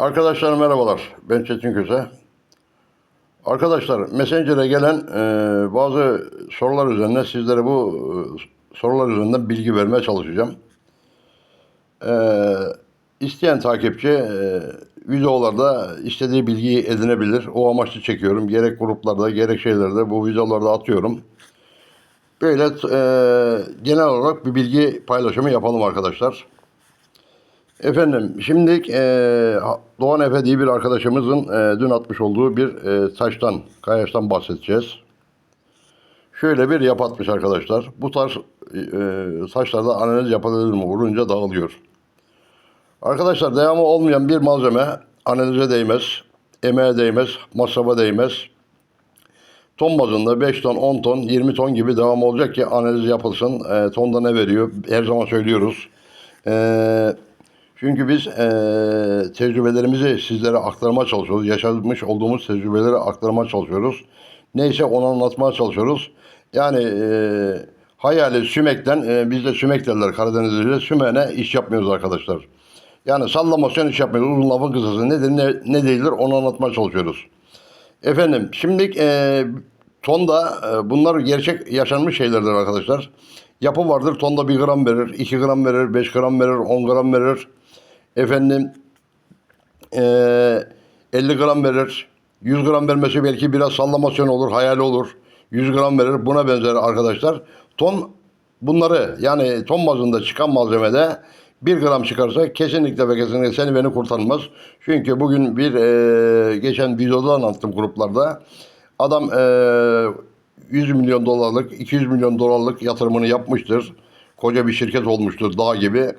Arkadaşlar merhabalar. Ben Çetin Köse. Arkadaşlar Messenger'e gelen e, bazı sorular üzerine sizlere bu e, sorular üzerinden bilgi vermeye çalışacağım. E, isteyen takipçi e, videolarda istediği bilgiyi edinebilir. O amaçlı çekiyorum. Gerek gruplarda gerek şeylerde bu videolarda atıyorum. Böyle e, genel olarak bir bilgi paylaşımı yapalım arkadaşlar. Efendim şimdi e, Doğan Efe diye bir arkadaşımızın e, dün atmış olduğu bir e, taştan, kayaçtan bahsedeceğiz. Şöyle bir yap atmış arkadaşlar. Bu tarz e, taşlarda analiz yapılır mı? Vurunca dağılıyor. Arkadaşlar devamı olmayan bir malzeme analize değmez, emeğe değmez, masrafa değmez. Ton bazında 5 ton, 10 ton, 20 ton gibi devam olacak ki analiz yapılsın. E, tonda ne veriyor? Her zaman söylüyoruz. Eee çünkü biz eee, tecrübelerimizi sizlere aktarmaya çalışıyoruz. Yaşamış olduğumuz tecrübeleri aktarmaya çalışıyoruz. Neyse onu anlatmaya çalışıyoruz. Yani eee hayali sümekten, eee bizde sümek derler Karadenizli'de, sümene iş yapmıyoruz arkadaşlar. Yani sallamasyon iş yapmıyoruz. Uzun lafın kısası nedir ne, ne değildir onu anlatmaya çalışıyoruz. Efendim şimdi eee tonda eee, bunlar gerçek yaşanmış şeylerdir arkadaşlar. Yapı vardır tonda 1 gram verir, 2 gram verir, 5 gram verir, 10 gram verir. Efendim eee 50 gram verir. 100 gram vermesi belki biraz sallamasyon olur, hayal olur. 100 gram verir. Buna benzer arkadaşlar. Ton bunları yani ton bazında çıkan malzemede 1 gram çıkarsa kesinlikle ve kesinlikle seni beni kurtarmaz. Çünkü bugün bir eee, geçen videoda anlattım gruplarda. Adam eee 100 milyon dolarlık, 200 milyon dolarlık yatırımını yapmıştır. Koca bir şirket olmuştur dağ gibi.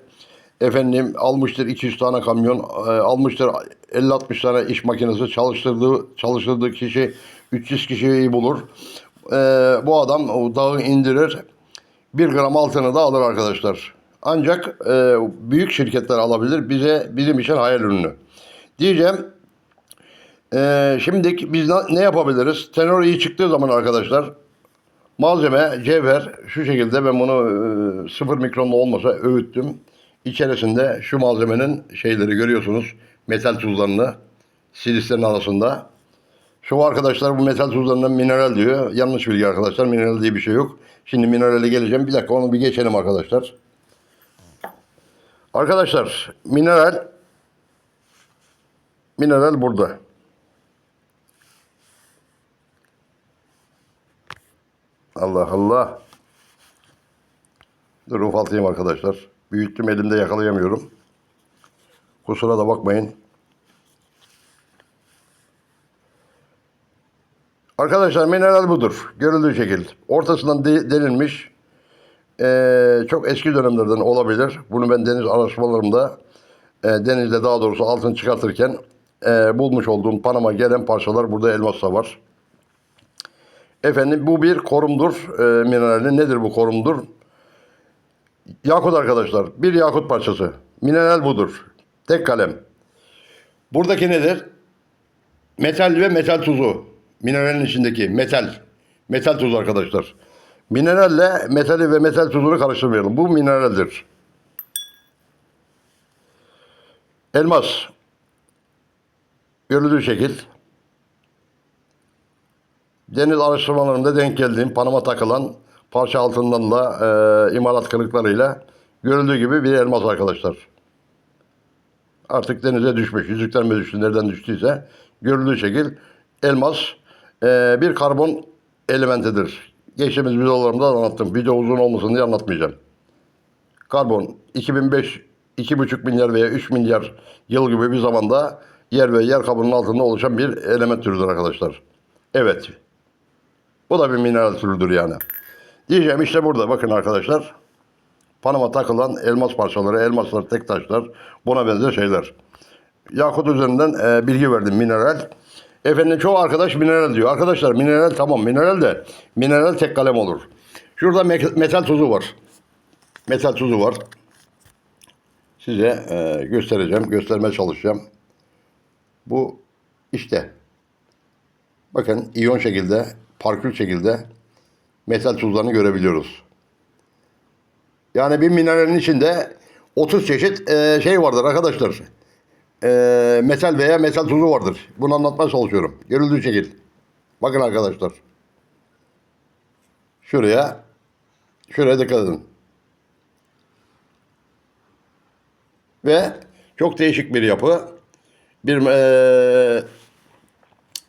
Efendim almıştır 200 tane kamyon, e, almıştır 50-60 tane iş makinesi çalıştırdığı çalıştırdığı kişi 300 kişiyi bulur. E, bu adam o dağı indirir. 1 gram altını da alır arkadaşlar. Ancak e, büyük şirketler alabilir. Bize bizim için hayal ürünü. Diyeceğim ee, şimdi biz ne yapabiliriz? Tenor iyi çıktığı zaman arkadaşlar malzeme cevher şu şekilde ben bunu e, sıfır mikronda olmasa öğüttüm. İçerisinde şu malzemenin şeyleri görüyorsunuz. Metal tuzlarını silislerin arasında. Şu arkadaşlar bu metal tuzlarından mineral diyor. Yanlış bilgi arkadaşlar. Mineral diye bir şey yok. Şimdi minerale geleceğim. Bir dakika onu bir geçelim arkadaşlar. Arkadaşlar mineral mineral burada. Allah Allah. Dur ufaltayım arkadaşlar. Büyüttüm elimde yakalayamıyorum. Kusura da bakmayın. Arkadaşlar mineral budur. Görüldüğü şekil. Ortasından de- delinmiş. Ee, çok eski dönemlerden olabilir. Bunu ben deniz araştırmalarımda e, denizde daha doğrusu altın çıkartırken e, bulmuş olduğum Panama gelen parçalar burada elmas da var. Efendim bu bir korumdur e, minerali. Nedir bu korumdur? Yakut arkadaşlar. Bir yakut parçası. Mineral budur. Tek kalem. Buradaki nedir? Metal ve metal tuzu. Mineralin içindeki metal. Metal tuzu arkadaşlar. Mineralle metali ve metal tuzunu karıştırmayalım. Bu mineraldir. Elmas. Görüldüğü şekil. Deniz araştırmalarında denk geldiğim Panama takılan parça altından da e, imalat kırıklarıyla görüldüğü gibi bir elmas arkadaşlar. Artık denize düşmüş. Yüzükten mi düştü, nereden düştüyse görüldüğü şekil elmas e, bir karbon elementidir. Geçtiğimiz videolarımda anlattım. Video uzun olmasın diye anlatmayacağım. Karbon 2005 2,5 milyar veya 3 milyar yıl gibi bir zamanda yer ve yer kabuğunun altında oluşan bir element türüdür arkadaşlar. Evet. Bu da bir mineral türüdür yani. Diyeceğim işte burada bakın arkadaşlar. Panama takılan elmas parçaları, elmaslar, tek taşlar, buna benzer şeyler. Yakut üzerinden e, bilgi verdim mineral. Efendim çoğu arkadaş mineral diyor. Arkadaşlar mineral tamam mineral de mineral tek kalem olur. Şurada me- metal tuzu var. Metal tuzu var. Size e, göstereceğim, göstermeye çalışacağım. Bu işte Bakın iyon şekilde, parkül şekilde metal tuzlarını görebiliyoruz. Yani bir mineralin içinde 30 çeşit e, şey vardır arkadaşlar. e, metal veya metal tuzu vardır. Bunu anlatmaya çalışıyorum. Görüldüğü şekil. Bakın arkadaşlar. Şuraya şuraya dikkat edin. Ve çok değişik bir yapı. Bir e,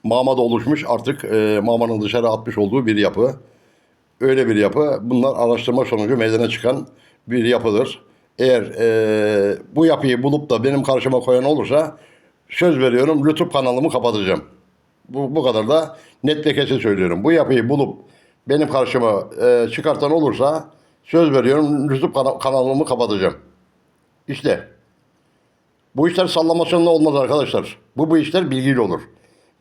mamada oluşmuş artık e, mamanın dışarı atmış olduğu bir yapı. Öyle bir yapı. Bunlar araştırma sonucu meydana çıkan bir yapıdır. Eğer e, bu yapıyı bulup da benim karşıma koyan olursa söz veriyorum YouTube kanalımı kapatacağım. Bu, bu kadar da net ve kesin söylüyorum. Bu yapıyı bulup benim karşıma e, çıkartan olursa söz veriyorum YouTube kana- kanalımı kapatacağım. İşte bu işler sallamasyonla olmaz arkadaşlar. Bu bu işler bilgiyle olur.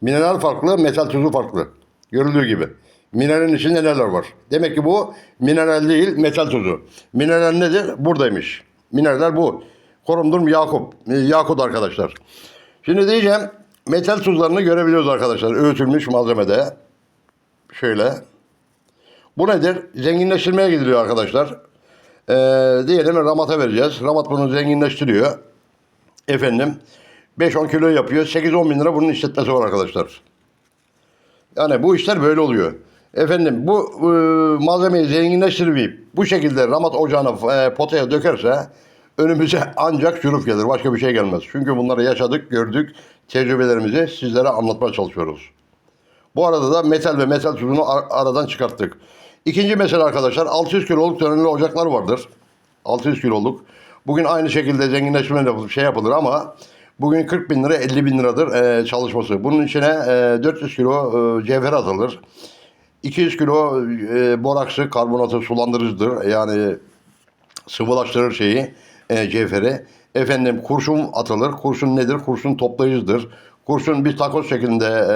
Mineral farklı, metal tuzu farklı. Görüldüğü gibi. Mineralin içinde neler var? Demek ki bu mineral değil, metal tuzu. Mineral nedir? Buradaymış. Mineraller bu. Korumdur Yakup. e, Yakut arkadaşlar. Şimdi diyeceğim metal tuzlarını görebiliyoruz arkadaşlar. Öğütülmüş malzemede. Şöyle. Bu nedir? Zenginleştirmeye gidiliyor arkadaşlar. Ee, diyelim ramata vereceğiz. Ramat bunu zenginleştiriyor. Efendim 5-10 kilo yapıyor. 8-10 bin lira bunun işletmesi var arkadaşlar. Yani bu işler böyle oluyor. Efendim bu e, malzemeyi zenginleştirmeyip bu şekilde ramat ocağına e, potaya dökerse önümüze ancak şurup gelir. Başka bir şey gelmez. Çünkü bunları yaşadık, gördük. Tecrübelerimizi sizlere anlatmaya çalışıyoruz. Bu arada da metal ve metal tuzunu ar- aradan çıkarttık. İkinci mesele arkadaşlar 600 kiloluk dönemli ocaklar vardır. 600 kiloluk. Bugün aynı şekilde zenginleşme şey yapılır ama bugün 40 bin lira 50 bin liradır e, çalışması. Bunun içine e, 400 kilo e, cevher atılır. 200 kilo e, boraksı karbonatı sulandırıcıdır. Yani sıvılaştırır şeyi, e, cevheri. Efendim kurşun atılır. Kurşun nedir? Kurşun toplayıcıdır. Kurşun bir takoz şeklinde e,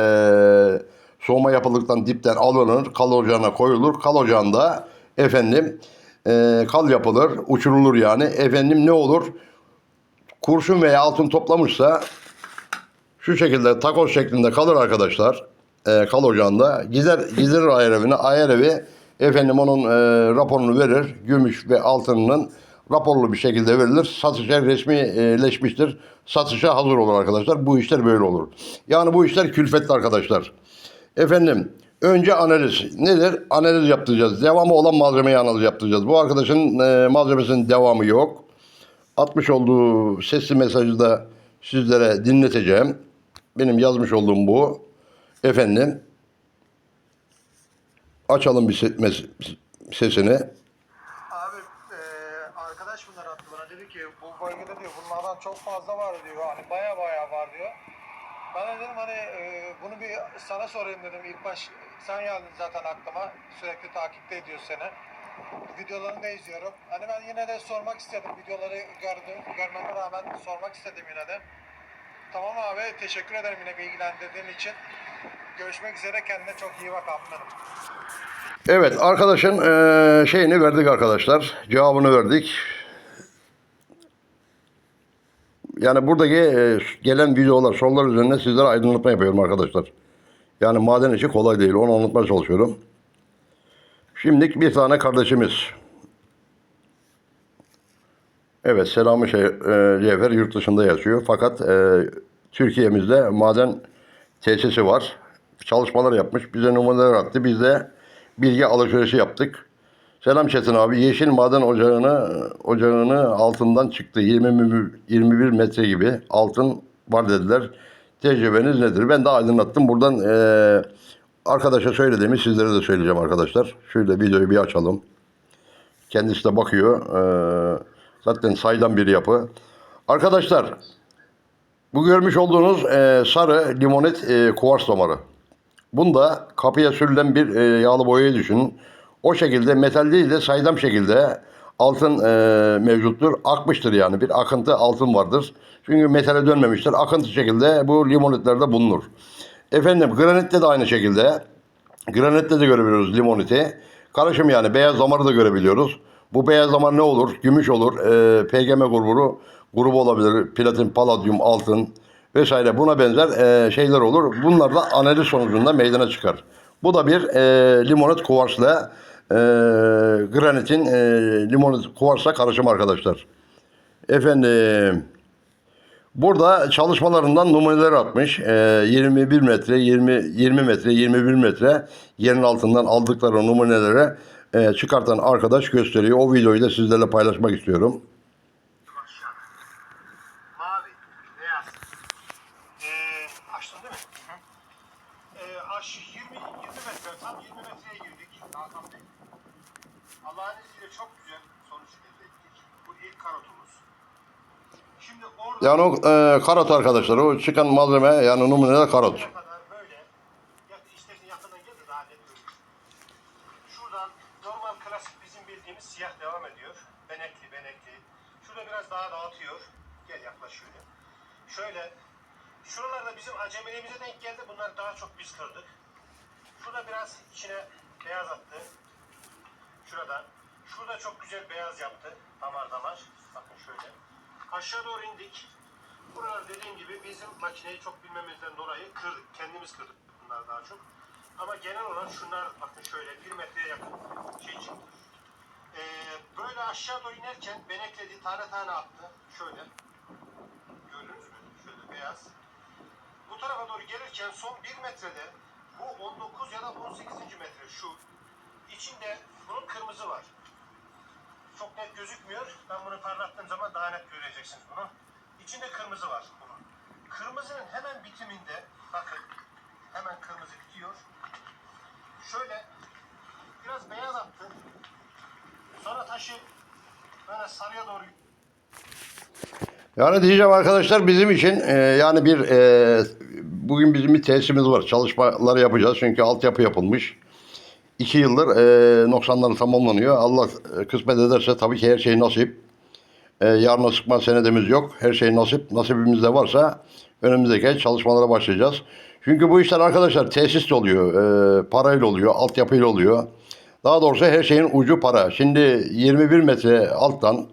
soğuma yapıldıktan dipten alınır. Kal ocağına koyulur. Kal ocağında efendim e, kal yapılır. Uçurulur yani. Efendim ne olur? Kurşun veya altın toplamışsa şu şekilde takoz şeklinde kalır arkadaşlar. E, kal ocağında. Gider, gider ayar evine. Ayar evi efendim onun e, raporunu verir. Gümüş ve altınının raporlu bir şekilde verilir. Satışa resmileşmiştir. Satışa hazır olur arkadaşlar. Bu işler böyle olur. Yani bu işler külfetli arkadaşlar. Efendim önce analiz. Nedir? Analiz yaptıracağız. Devamı olan malzemeyi analiz yaptıracağız. Bu arkadaşın e, malzemesinin devamı yok. Atmış olduğu sesli mesajı da sizlere dinleteceğim. Benim yazmış olduğum bu. Efendim. Açalım bir sesini. Abi e, arkadaş bunlar attı bana dedi ki bu bölgede diyor bunlardan çok fazla var diyor hani baya baya var diyor. Ben de dedim hani e, bunu bir sana sorayım dedim ilk baş sen geldin zaten aklıma sürekli takipte ediyor seni. Videolarını da izliyorum. Hani ben yine de sormak istedim videoları gördüm görmeme rağmen sormak istedim yine de. Tamam abi teşekkür ederim yine bilgilendirdiğin için. Görüşmek üzere kendine çok iyi bak abi. Evet arkadaşın eee, şeyini verdik arkadaşlar. Cevabını verdik. Yani buradaki gelen videolar, sorular üzerine sizlere aydınlatma yapıyorum arkadaşlar. Yani maden işi kolay değil. Onu anlatmaya çalışıyorum. Şimdi bir tane kardeşimiz. Evet Selami şey, eee, Cevher yurt dışında yaşıyor. Fakat eee, Türkiye'mizde maden tesisi var. Çalışmalar yapmış. Bize numaralar attı. Biz de bilgi alışverişi yaptık. Selam Çetin abi. Yeşil maden ocağını ocağını altından çıktı. 20 21 metre gibi altın var dediler. Tecrübeniz nedir? Ben de aydınlattım. Buradan eee, arkadaşa söylediğimi sizlere de söyleyeceğim arkadaşlar. Şöyle videoyu bir açalım. Kendisi de bakıyor. Eee, zaten saydam bir yapı. Arkadaşlar bu görmüş olduğunuz eee, sarı limonet eee kuvars damarı. Bunda kapıya sürülen bir e, yağlı boyayı düşünün. O şekilde metal değil de saydam şekilde altın e, mevcuttur. Akmıştır yani bir akıntı altın vardır. Çünkü metale dönmemiştir. Akıntı şekilde bu limonetlerde bulunur. Efendim granitte de aynı şekilde. Granitte de görebiliyoruz limoniti. Karışım yani beyaz damarı da görebiliyoruz. Bu beyaz damar ne olur? Gümüş olur. E, PGM grubu, grubu olabilir. Platin, paladyum, altın vesaire buna benzer e, şeyler olur. Bunlar da analiz sonucunda meydana çıkar. Bu da bir e, limonet kuvarsla e, granitin e, limonet kuvarsla karışım arkadaşlar. Efendim Burada çalışmalarından numuneler atmış. Ee, 21 metre, 20 20 metre, 21 metre yerin altından aldıkları numuneleri e, çıkartan arkadaş gösteriyor. O videoyu da sizlerle paylaşmak istiyorum. Aşağı. Mavi, beyaz. Ee, açtın değil mi? Ee, aş 20, 20 metre, tam 20 metreye girdik Hakan Bey. Allah'ın izniyle çok güzel sonuç elde ettik. Bu ilk karotumuz. Şimdi orada Yani o e, karot arkadaşlar. O çıkan malzeme yani numuneler karot. Şuradan normal klasik bizim bildiğimiz siyah devam ediyor. Benekli, benekli. Şurada biraz daha dağıtıyor. Gel yaklaş şöyle. Şuralarda bizim acemiliğimize denk geldi. Bunları daha çok biz kırdık. Şurada biraz içine beyaz attı. Şurada. Şurada çok güzel beyaz yaptı. Damar damar. Bakın şöyle. Aşağı doğru indik. Buralar dediğim gibi bizim makineyi çok bilmemizden dolayı kırdık. Kendimiz kırdık bunlar daha çok. Ama genel olarak şunlar bakın şöyle bir metreye yakın şey çıktı. Ee, böyle aşağı doğru inerken benekledi tane tane attı. Şöyle. Gördünüz mü? Şöyle beyaz. Bu tarafa doğru gelirken son bir metrede bu 19 ya da 18. metre şu. İçinde bunun kırmızı var. Çok net gözükmüyor. Ben bunu parlattığım zaman daha net göreceksiniz bunu. İçinde kırmızı var bunun. Kırmızının hemen bitiminde bakın hemen kırmızı bitiyor. Şöyle biraz beyaz attı. Sonra taşı böyle sarıya doğru Yani diyeceğim arkadaşlar bizim için e, yani bir e, bugün bizim bir tesisimiz var. Çalışmaları yapacağız çünkü altyapı yapılmış. İki yıldır e, noksanları tamamlanıyor. Allah e, kısmet ederse tabii ki her şey nasip. E, yarına sıkma senedimiz yok. Her şey nasip. Nasibimizde varsa önümüzdeki ay çalışmalara başlayacağız. Çünkü bu işler arkadaşlar tesis oluyor. E, parayla oluyor. Altyapıyla oluyor. Daha doğrusu her şeyin ucu para. Şimdi 21 metre alttan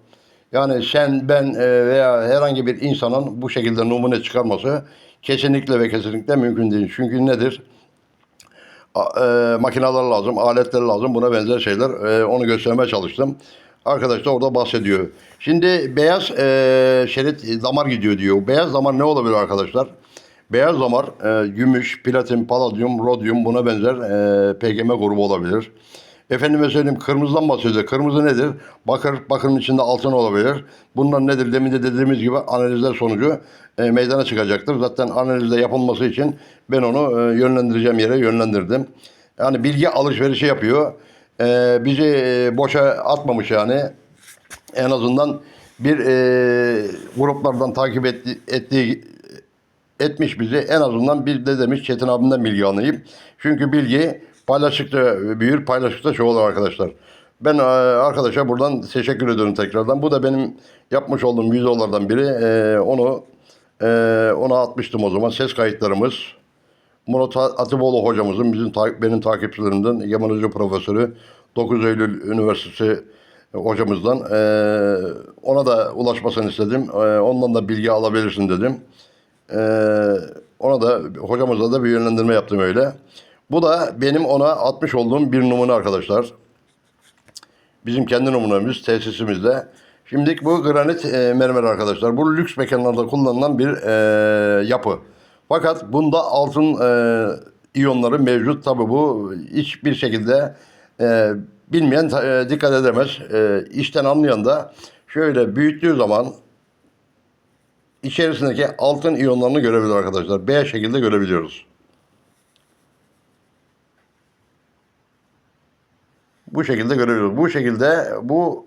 yani sen, ben e, veya herhangi bir insanın bu şekilde numune çıkarması kesinlikle ve kesinlikle mümkün değil. Çünkü nedir? A- e, makineler lazım, aletler lazım, buna benzer şeyler. E, onu göstermeye çalıştım. Arkadaş da orada bahsediyor. Şimdi beyaz e, şerit damar gidiyor diyor. Beyaz damar ne olabilir arkadaşlar? Beyaz damar e, gümüş, platin, paladyum, rodyum buna benzer e, PGM grubu olabilir. Efendime söyleyeyim kırmızıdan bahsediyor. Kırmızı nedir? Bakır, bakırın içinde altın olabilir. Bunlar nedir? Demin de dediğimiz gibi analizler sonucu e, meydana çıkacaktır. Zaten analizde yapılması için ben onu e, yönlendireceğim yere yönlendirdim. Yani bilgi alışverişi yapıyor. E, bizi e, boşa atmamış yani. En azından bir e, gruplardan takip etti, ettiği etmiş bizi. En azından bir de demiş Çetin abimden bilgi alayım. Çünkü bilgi paylaştıkça büyür, paylaştıkça çoğalır arkadaşlar. Ben e, arkadaşa buradan teşekkür ediyorum tekrardan. Bu da benim yapmış olduğum videolardan biri. E, onu e, ona atmıştım o zaman. Ses kayıtlarımız. Murat Atiboğlu hocamızın bizim benim takipçilerimden Yaman Profesörü 9 Eylül Üniversitesi hocamızdan e, ona da ulaşmasını istedim. E, ondan da bilgi alabilirsin dedim. Ee, ona da hocamızla da bir yönlendirme yaptım öyle. Bu da benim ona atmış olduğum bir numune arkadaşlar. Bizim kendi numunemiz tesisimizde. Şimdi bu granit e, mermer arkadaşlar. Bu lüks mekanlarda kullanılan bir e, yapı. Fakat bunda altın e, iyonları mevcut. Tabi bu hiçbir şekilde e, bilmeyen e, dikkat edemez. E, işten anlayan da şöyle büyüttüğü zaman içerisindeki altın iyonlarını görebilir arkadaşlar. B şekilde görebiliyoruz. Bu şekilde görebiliyoruz. Bu şekilde bu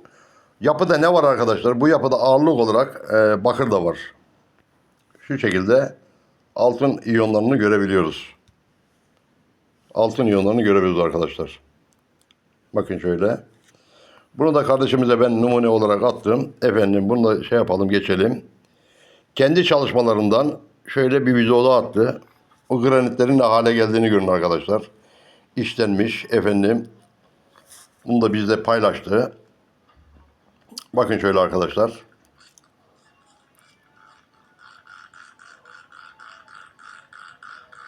yapıda ne var arkadaşlar? Bu yapıda ağırlık olarak e, bakır da var. Şu şekilde altın iyonlarını görebiliyoruz. Altın iyonlarını görebiliyoruz arkadaşlar. Bakın şöyle. Bunu da kardeşimize ben numune olarak attım. Efendim bunu da şey yapalım geçelim kendi çalışmalarından şöyle bir video daha attı. O granitlerin ne hale geldiğini görün arkadaşlar. İşlenmiş efendim. Bunu da bizle paylaştı. Bakın şöyle arkadaşlar.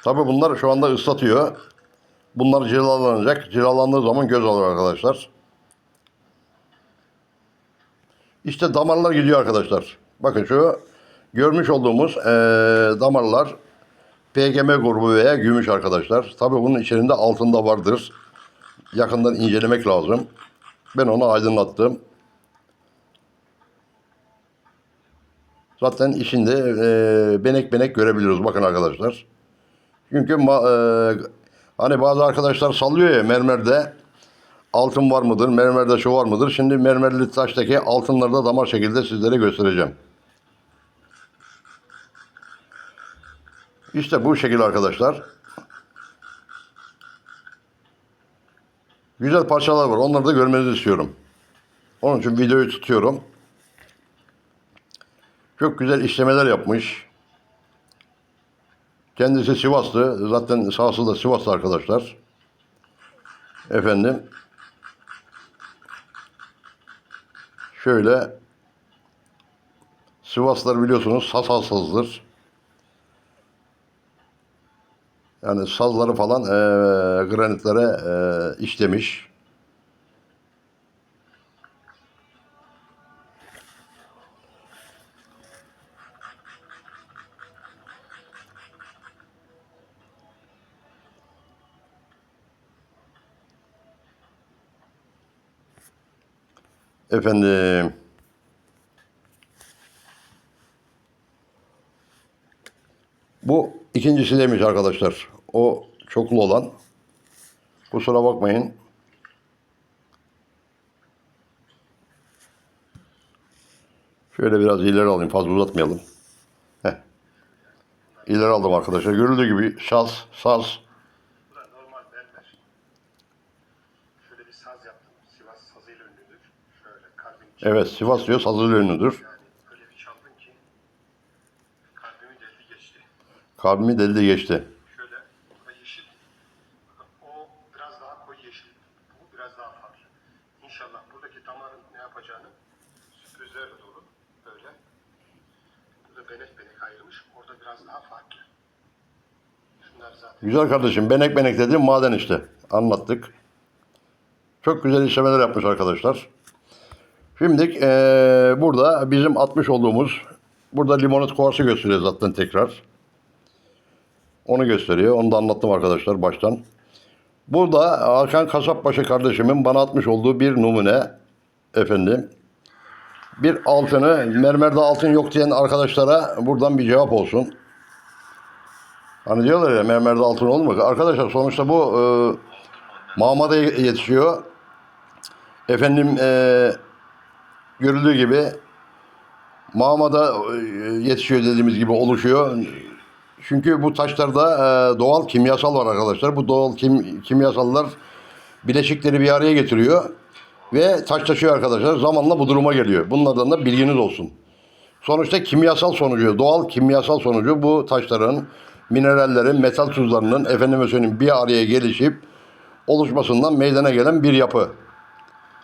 Tabi bunlar şu anda ıslatıyor. Bunlar cilalanacak. Cilalandığı zaman göz alır arkadaşlar. İşte damarlar gidiyor arkadaşlar. Bakın şu görmüş olduğumuz eee, damarlar PGM grubu veya gümüş arkadaşlar. Tabii bunun içerisinde altında vardır. Yakından incelemek lazım. Ben onu aydınlattım. Zaten içinde eee, benek benek görebiliyoruz bakın arkadaşlar. Çünkü ma- eee, hani bazı arkadaşlar sallıyor ya mermerde altın var mıdır, mermerde şu var mıdır? Şimdi mermerli taştaki altınları da damar şekilde sizlere göstereceğim. İşte bu şekil arkadaşlar. Güzel parçalar var. Onları da görmenizi istiyorum. Onun için videoyu tutuyorum. Çok güzel işlemeler yapmış. Kendisi Sivaslı. Zaten sahası da Sivaslı arkadaşlar. Efendim. Şöyle. Sivaslılar biliyorsunuz saz hastasıdır. Yani sazları falan eee granitlere eee, işlemiş. Efendim. Bu ikincisi demiş arkadaşlar. O çoklu olan. Kusura bakmayın. Şöyle biraz ileri alayım. Fazla uzatmayalım. Heh. İleri aldım arkadaşlar. Görüldüğü gibi şaz, saz. Bu da normal berber. Şöyle bir saz yaptım. Sivas sazıyla ünlüdür. Şöyle kalbin içi. Evet Sivas diyor sazıyla ünlüdür. Kalbimi deldi geçti. Şöyle yeşil. O. Güzel kardeşim. Benek benek dediğim maden işte. Anlattık. Çok güzel işlemeler yapmış arkadaşlar. Şimdi eee, burada bizim atmış olduğumuz burada limonat kovası gösteriyor zaten tekrar. Onu gösteriyor. Onu da anlattım arkadaşlar baştan. Burada Hakan Kasapbaşı kardeşimin bana atmış olduğu bir numune efendim. Bir altını mermerde altın yok diyen arkadaşlara buradan bir cevap olsun. Hani diyorlar ya mermerde altın olmuyor. Arkadaşlar sonuçta bu e, Mahmud'a yetişiyor. Efendim e, görüldüğü gibi Mahmud'a e, yetişiyor dediğimiz gibi oluşuyor. Çünkü bu taşlarda e, doğal kimyasal var arkadaşlar. Bu doğal kim, kimyasallar bileşikleri bir araya getiriyor. Ve taşlaşıyor arkadaşlar. Zamanla bu duruma geliyor. Bunlardan da bilginiz olsun. Sonuçta kimyasal sonucu, doğal kimyasal sonucu bu taşların, minerallerin, metal tuzlarının efendime söyleyeyim bir araya gelişip oluşmasından meydana gelen bir yapı.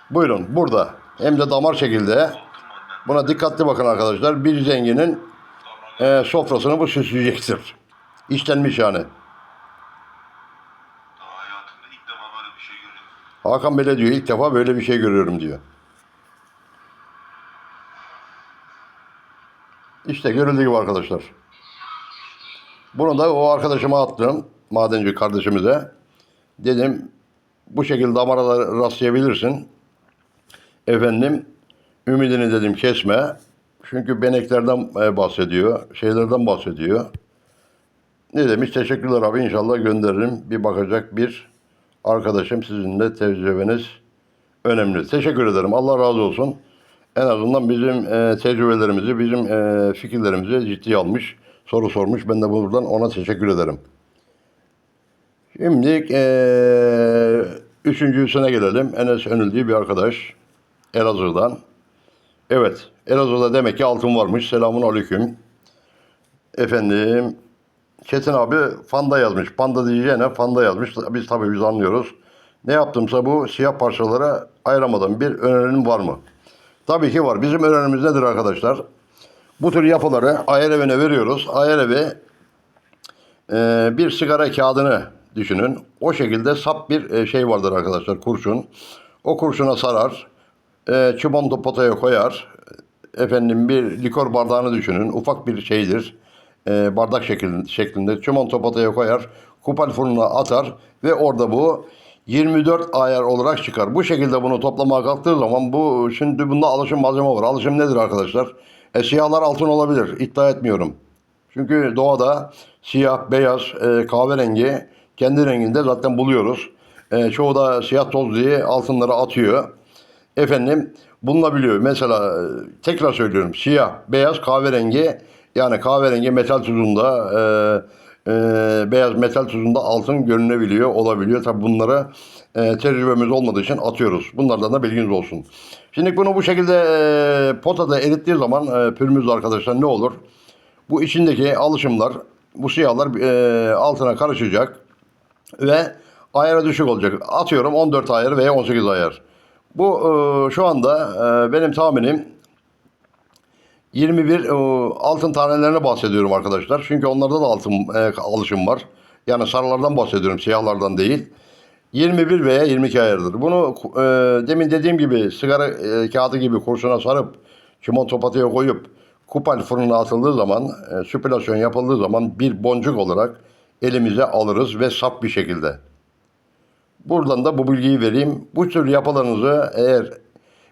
Buyurun burada hem de damar şekilde buna dikkatli bakın arkadaşlar. Bir zenginin e, sofrasını bu süsleyecektir. İşlenmiş yani. Hakan Bey de diyor ilk defa böyle bir şey görüyorum diyor. İşte görüldüğü gibi arkadaşlar. Bunu da o arkadaşıma attım. Madenci kardeşimize. Dedim bu şekilde damara da rastlayabilirsin. Efendim ümidini dedim kesme. Çünkü beneklerden e, bahsediyor. Şeylerden bahsediyor. Ne demiş? Teşekkürler abi inşallah gönderirim. Bir bakacak bir arkadaşım sizin de tecrübeniz önemli. Teşekkür ederim. Allah razı olsun. En azından bizim e, tecrübelerimizi, bizim e, fikirlerimizi ciddiye almış, soru sormuş. Ben de buradan ona teşekkür ederim. Şimdi e, üçüncüsüne gelelim. Enes Önül diye bir arkadaş. Elazığ'dan. Evet, Elazığ'da demek ki altın varmış. Selamun aleyküm. Efendim, Çetin abi fanda yazmış. Panda diyeceğine fanda yazmış. Biz tabii biz anlıyoruz. Ne yaptımsa bu siyah parçalara ayıramadan bir önerim var mı? Tabii ki var. Bizim önerimiz nedir arkadaşlar? Bu tür yapıları ayar evine veriyoruz. Ayar evi e, bir sigara kağıdını düşünün. O şekilde sap bir e, şey vardır arkadaşlar kurşun. O kurşuna sarar. E, çimento potaya koyar. efendim bir likor bardağını düşünün. Ufak bir şeydir. Ee, bardak şeklinde, şeklinde. Çimento potaya koyar. Kupal fırına atar ve orada bu 24 ayar olarak çıkar. Bu şekilde bunu toplamaya kalktığı zaman bu şimdi bunda alışım malzeme var. Alışım nedir arkadaşlar? E, siyahlar altın olabilir. İddia etmiyorum. Çünkü doğada siyah, beyaz, e, kahverengi kendi renginde zaten buluyoruz. E, çoğu da siyah toz diye altınları atıyor. Efendim bulunabiliyor. Mesela e, tekrar söylüyorum siyah, beyaz, kahverengi yani kahverengi metal tuzunda e, e, beyaz metal tuzunda altın görünebiliyor, olabiliyor. Tabi bunlara e, tecrübemiz olmadığı için atıyoruz. Bunlardan da bilginiz olsun. Şimdi bunu bu şekilde e, potada erittiği zaman e, pürmüz arkadaşlar ne olur? Bu içindeki alışımlar, bu siyahlar e, altına karışacak ve ayara düşük olacak. Atıyorum 14 ayar veya 18 ayar. Bu e, şu anda e, benim tahminim 21 e, altın tanelerine bahsediyorum arkadaşlar. Çünkü onlarda da altın alışım var. Yani sarılardan bahsediyorum, siyahlardan değil. 21 veya 22 ayardır. Bunu demin dediğim gibi sigara kağıdı gibi kurşuna sarıp çimento patiye koyup kupal fırına atıldığı zaman, e, süpülasyon yapıldığı zaman bir boncuk olarak elimize alırız ve saf bir şekilde. Buradan da bu bilgiyi vereyim. Bu tür yapılarınızı eğer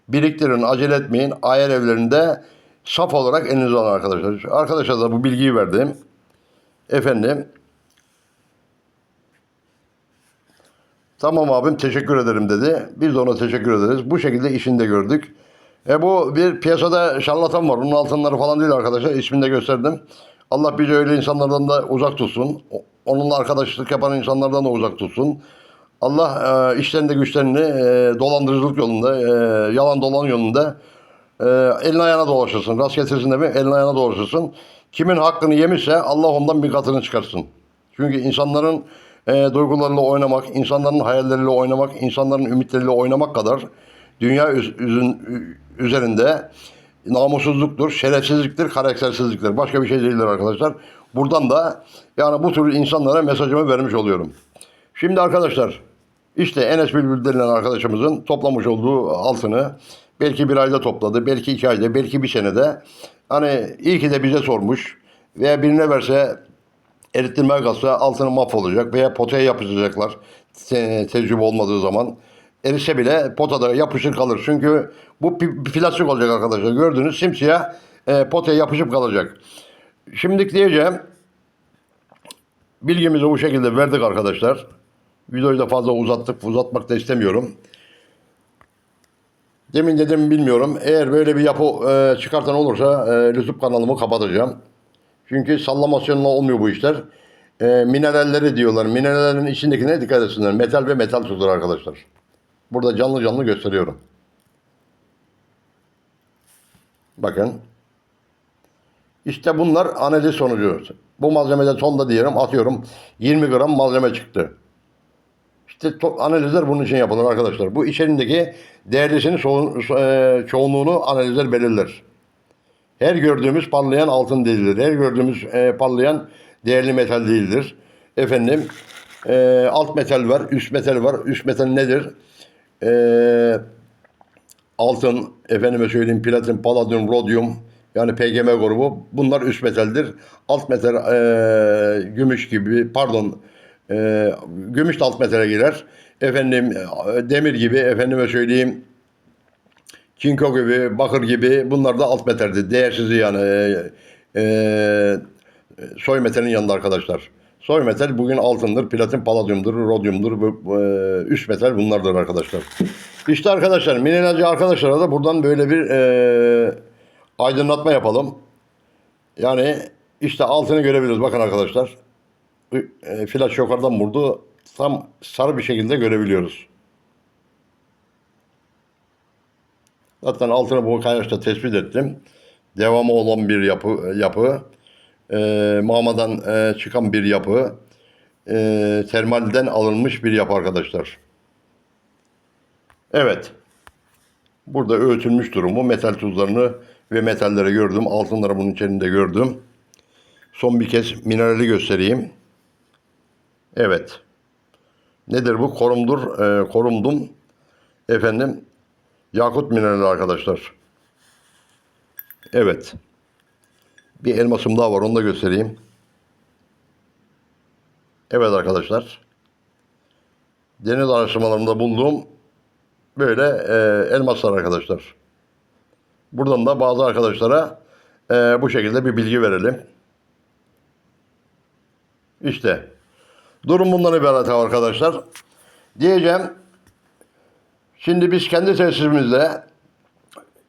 biriktirin, acele etmeyin. Ayar evlerinde saf olarak elinize alın arkadaşlar. Arkadaşlar da bu bilgiyi verdim. Efendim. Tamam abim teşekkür ederim dedi. Biz de ona teşekkür ederiz. Bu şekilde işini de gördük. E bu bir piyasada şarlatan var. Onun altınları falan değil arkadaşlar. İsmini de gösterdim. Allah bizi öyle insanlardan da uzak tutsun. Onunla arkadaşlık yapan insanlardan da uzak tutsun. Allah e, işlerinde güçlerini e, dolandırıcılık yolunda, e, yalan dolan yolunda e, elini ayağına dolaşırsın. Rast getirsin demek elini ayağına dolaşırsın. Kimin hakkını yemişse Allah ondan bir katını çıkarsın. Çünkü insanların e, duygularıyla oynamak, insanların hayalleriyle oynamak, insanların ümitleriyle oynamak kadar dünya üz- üzün- üzerinde namussuzluktur, şerefsizliktir, karaktersizliktir. Başka bir şey değildir arkadaşlar. Buradan da yani bu tür insanlara mesajımı vermiş oluyorum. Şimdi arkadaşlar işte Enes Bülbül denilen arkadaşımızın toplamış olduğu altını belki bir ayda topladı, belki iki ayda, belki bir senede. Hani iyi ki de bize sormuş veya birine verse erittirmeye kalsa altını mahvolacak veya potaya yapıştıracaklar te- tecrübe olmadığı zaman. Eritse bile potada yapışır kalır. Çünkü bu plastik olacak arkadaşlar. Gördüğünüz simsiyah e, potaya yapışıp kalacak. Şimdi diyeceğim bilgimizi bu şekilde verdik arkadaşlar. Videoyu da fazla uzattık, uzatmak da istemiyorum. Demin dedim bilmiyorum. Eğer böyle bir yapı e, çıkartan olursa e, YouTube kanalımı kapatacağım. Çünkü sallamasyonla olmuyor bu işler. E, mineralleri diyorlar. Minerallerin içindekine dikkat etsinler. Metal ve metal tuzlar arkadaşlar. Burada canlı canlı gösteriyorum. Bakın. İşte bunlar analiz sonucu. Bu malzemeden sonda diyelim atıyorum 20 gram malzeme çıktı. İşte analizler bunun için yapılır arkadaşlar. Bu içerisindeki değerlisinin so- e, çoğunluğunu analizler belirler. Her gördüğümüz parlayan altın değildir. Her gördüğümüz e, parlayan değerli metal değildir. Efendim e, alt metal var, üst metal var. Üst metal nedir? E, altın, efendime söyleyeyim platin, palladium, rodyum yani PGM grubu bunlar üst metaldir. Alt metal e, gümüş gibi pardon e, gümüş alt metale girer. Efendim demir gibi efendime söyleyeyim Çinko gibi, bakır gibi bunlar da alt metaldir. Değersiz yani e, e, soy metalin yanında arkadaşlar. Soy metal bugün altındır, platin, paladyumdur, rodyumdur, e, üst metal bunlardır arkadaşlar. İşte arkadaşlar, mineralci arkadaşlara da buradan böyle bir e, aydınlatma yapalım. Yani işte altını görebiliriz. Bakın arkadaşlar. E, flash yukarıdan vurdu. Tam sarı bir şekilde görebiliyoruz. Zaten altını bu kayaçta tespit ettim. Devamı olan bir yapı, yapı. E, mağmadan e, çıkan bir yapı. E, termalden alınmış bir yapı arkadaşlar. Evet. Burada öğütülmüş durumu. Metal tuzlarını ve metalleri gördüm. Altınları bunun içerisinde gördüm. Son bir kez minerali göstereyim. Evet. Nedir bu? Korumdur, e, korumdum. Efendim, yakut minerali arkadaşlar. Evet. Bir elmasım daha var onu da göstereyim. Evet arkadaşlar. Deniz araştırmalarında bulduğum böyle e, elmaslar arkadaşlar. Buradan da bazı arkadaşlara e, bu şekilde bir bilgi verelim. İşte. Durum bundan ibaret arkadaşlar. Diyeceğim. Şimdi biz kendi tesisimizde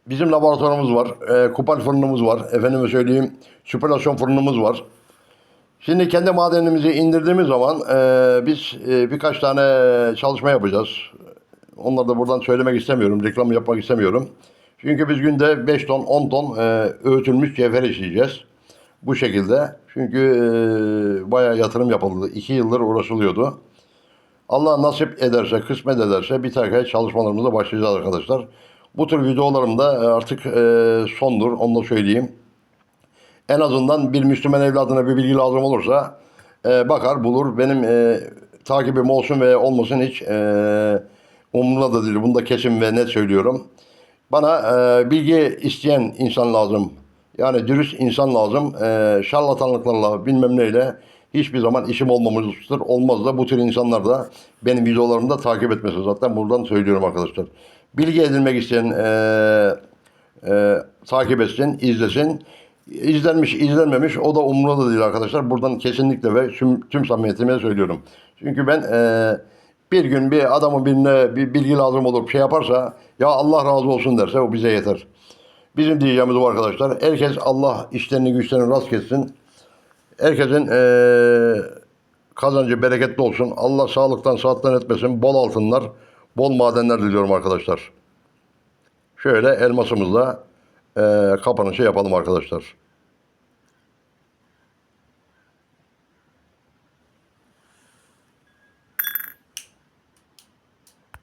bizim laboratuvarımız var. E, kupal fırınımız var. Efendime söyleyeyim süpürasyon fırınımız var. Şimdi kendi madenimizi indirdiğimiz zaman e, biz e, birkaç tane çalışma yapacağız. Onları da buradan söylemek istemiyorum, reklam yapmak istemiyorum. Çünkü biz günde 5 ton, 10 ton e, öğütülmüş cevher işleyeceğiz. Bu şekilde. Çünkü e, bayağı yatırım yapıldı. 2 yıldır uğraşılıyordu. Allah nasip ederse, kısmet ederse bir takip çalışmalarımıza başlayacağız arkadaşlar. Bu tür videolarım da artık e, sondur, onu da söyleyeyim. En azından bir Müslüman evladına bir bilgi lazım olursa e, bakar bulur. Benim e, takibim olsun veya olmasın hiç e, umurumda da değil. Bunu da kesin ve net söylüyorum. Bana e, bilgi isteyen insan lazım. Yani dürüst insan lazım. E, şarlatanlıklarla bilmem neyle hiçbir zaman işim olmamıştır. Olmaz da bu tür insanlar da benim videolarımda takip etmesi. Zaten buradan söylüyorum arkadaşlar. Bilgi edinmek isteyen e, e, takip etsin, izlesin. İzlenmiş, izlenmemiş o da umurumda da değil arkadaşlar. Buradan kesinlikle ve tüm, tüm samimiyetimle söylüyorum. Çünkü ben e, bir gün bir adamın birine bir bilgi lazım olur, bir şey yaparsa ya Allah razı olsun derse o bize yeter. Bizim diyeceğimiz bu arkadaşlar. Herkes Allah işlerini güçlerini rast kessin. Herkesin e, kazancı bereketli olsun. Allah sağlıktan saatten etmesin. Bol altınlar, bol madenler diliyorum arkadaşlar. Şöyle elmasımızla e, kapanışı yapalım arkadaşlar.